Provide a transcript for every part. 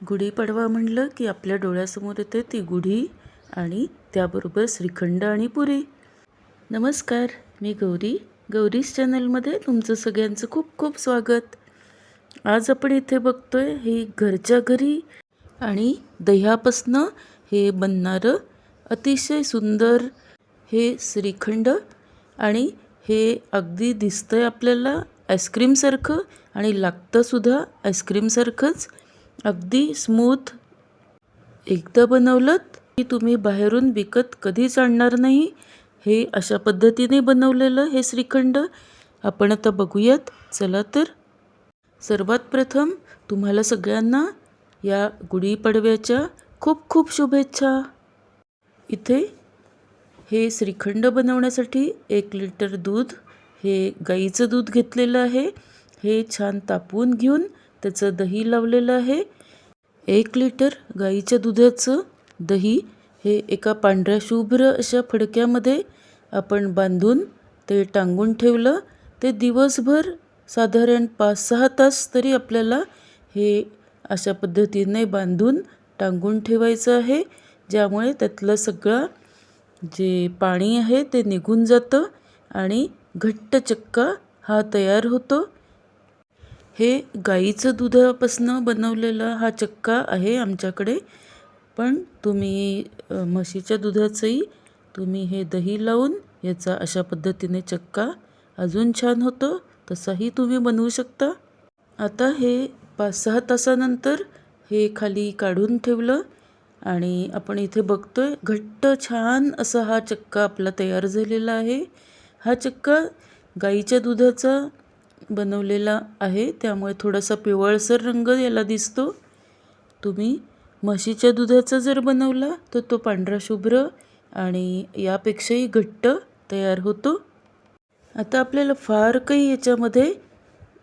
गुढीपाडवा म्हणलं की आपल्या डोळ्यासमोर येते ती गुढी आणि त्याबरोबर श्रीखंड आणि पुरी. नमस्कार मी गौरी. गौरीज चॅनलमध्ये तुमचं सगळ्यांचं खूप खूप स्वागत. आज आपण इथे बघतोय हे घरच्या घरी आणि दह्यापासनं हे बनणारं अतिशय सुंदर हे श्रीखंड आणि हे अगदी दिसतंय आपल्याला आईस्क्रीमसारखं आणि लागतंसुद्धा आईस्क्रीमसारखंच. अगदी स्मूथ. एकदा बनवलं की तुम्ही बाहेरून विकत कधीच आणणार नाही? हे अशा पद्धतीने बनवलेलं हे श्रीखंड. आपण आता बघूयात. चला तर. सर्वात प्रथम तुम्हाला सगळ्यांना या गुढीपाडव्याच्या खूप खूप शुभेच्छा. इथे हे श्रीखंड बनवण्यासाठी एक लिटर दूध हे गाईचं दूध घेतलेलं आहे. हे छान तापवून घेऊन त्याचं दही लावलेलं आहे. एक लिटर गाईच्या दुधाचं दही हे एका पांढऱ्या शुभ्र अशा फडक्यामध्ये आपण बांधून ते टांगून ठेवलं. ते दिवसभर साधारण पाच सहा तास तरी आपल्याला हे अशा पद्धतीने बांधून टांगून ठेवायचं आहे. ज्यामुळे त्यातलं सगळं जे पाणी आहे ते निघून जातं आणि घट्ट चक्का हा तयार होतो. हे गाईचं दुधापासनं बनवलेला हा चक्का आहे आमच्याकडे. पण तुम्ही म्हशीच्या दुधाचंही तुम्ही हे दही लावून याचा अशा पद्धतीने चक्का अजून छान होतो तसाही तुम्ही बनवू शकता. आता हे पाच सहा तासानंतर हे खाली काढून ठेवलं आणि आपण इथे बघतोय घट्ट छान असा हा चक्का आपला तयार झालेला आहे. हा चक्का गाईच्या दुधाचा बनवलेला आहे. त्यामुळे थोडासा पिवळसर रंग याला दिसतो. तुम्ही म्हशीच्या दुधाचा जर बनवला तर तो पांढरा शुभ्र आणि यापेक्षाही घट्ट तयार होतो. आता आपल्याला फार काही याच्यामध्ये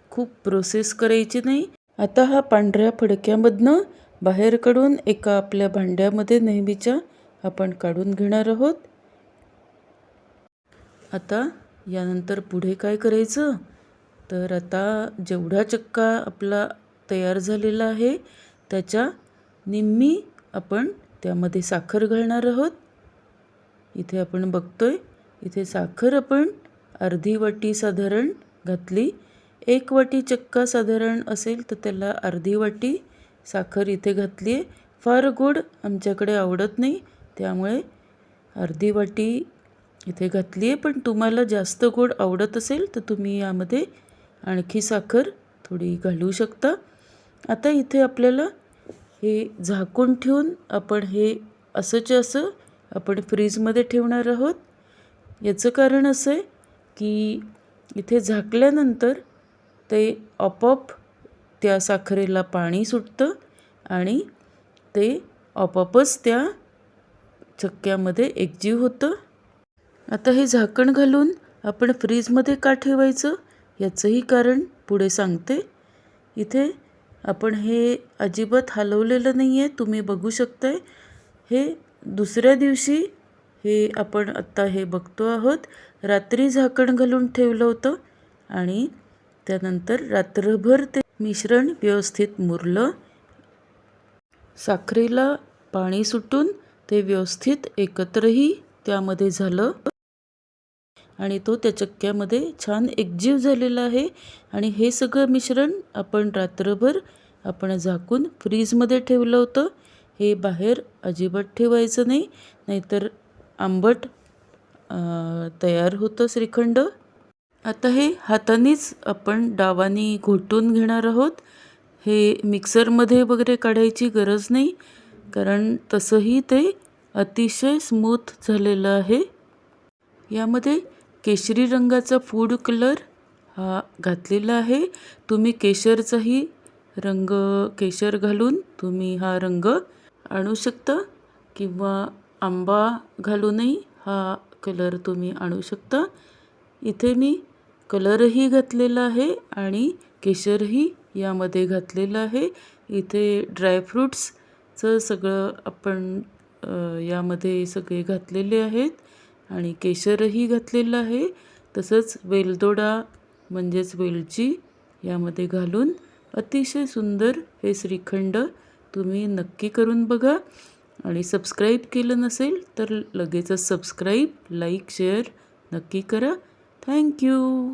खूप प्रोसेस करायची नाही. आता हा पांढऱ्या फडक्यामधनं बाहेर काढून एका आपल्या भांड्यामध्ये नेहमीच्या आपण काढून घेणार आहोत. आता यानंतर पुढे काय करायचं? तर आता जेवढा चक्का आपला तयार झालेला आहे त्याच्या निम्मी आपण त्यामध्ये साखर घालणार आहोत. इथे आपण बघतोय इथे साखर आपण अर्धी वाटी साधारण घातली. एक वाटी चक्का साधारण असेल तर त्याला अर्धी वाटी साखर इथे घातली आहे फार गोड आमच्याकडे आवडत नाही त्यामुळे अर्धी वाटी इथे घातली आहे पण तुम्हाला जास्त गोड आवडत असेल तर तुम्ही यामध्ये आणखी साखर थोडी घालू शकता. आता इथे आपल्याला हे झाकून ठेवून आपण हे असंच्या असं आपण फ्रीजमध्ये ठेवणार आहोत. याचं कारण असं आहे की इथे झाकल्यानंतर ते आपोआप त्या साखरेला पाणी सुटतं आणि ते आपोआपच त्या चक्क्यामध्ये एकजीव होतं. आता हे झाकण घालून आपण फ्रीजमध्ये का ठेवायचं? याचंही कारण पुढे सांगते. इथे आपण हे अजिबात हलवलेलं नाही आहे तुम्ही बघू शकताय. हे दुसऱ्या दिवशी हे आपण आत्ता हे बघतो आहोत. रात्री झाकण घालून ठेवलं होतं आणि त्यानंतर रात्रभर ते मिश्रण व्यवस्थित मुरलं. साखरेला पाणी सुटून ते व्यवस्थित एकत्रही त्यामध्ये झालं. आणि तो त्या चक्क्यामध्ये छान एकजीव झालेला आहे. आणि हे सगळं मिश्रण आपण रात्रभर आपण झाकून फ्रीजमध्ये ठेवलं होतं. हे बाहेर अजिबात ठेवायचं नाही. नाहीतर आंबट तयार होतं श्रीखंड. आता हे हातानेच आपण डावानी घोटून घेणार आहोत. हे मिक्सरमध्ये वगैरे काढायची गरज नाही. कारण तसंही ते अतिशय स्मूथ झालेलं आहे. यामध्ये केशरी रंगाचा फूड कलर हा घातलेला आहे. तुम्ही केशरचाही रंग केशर घालून तुम्ही हा रंग आणू शकता किंवा आंबा घालूनही हा कलर तुम्ही आणू शकता. इथे मी कलरही घातलेला आहे आणि केशरही यामध्ये घातलेलं आहे. इथे ड्रायफ्रूट्सचं सगळं आपण यामध्ये सगळे घातलेले आहेत. आणि केशरही घातलेलं आहे. तसंच वेलदोडा म्हणजेच वेलची यामध्ये घालून अतिशय सुंदर हे श्रीखंड तुम्ही नक्की करून बघा. आणि सबस्क्राईब केलं नसेल तर लगेचच सबस्क्राईब लाईक शेअर नक्की करा. थँक्यू.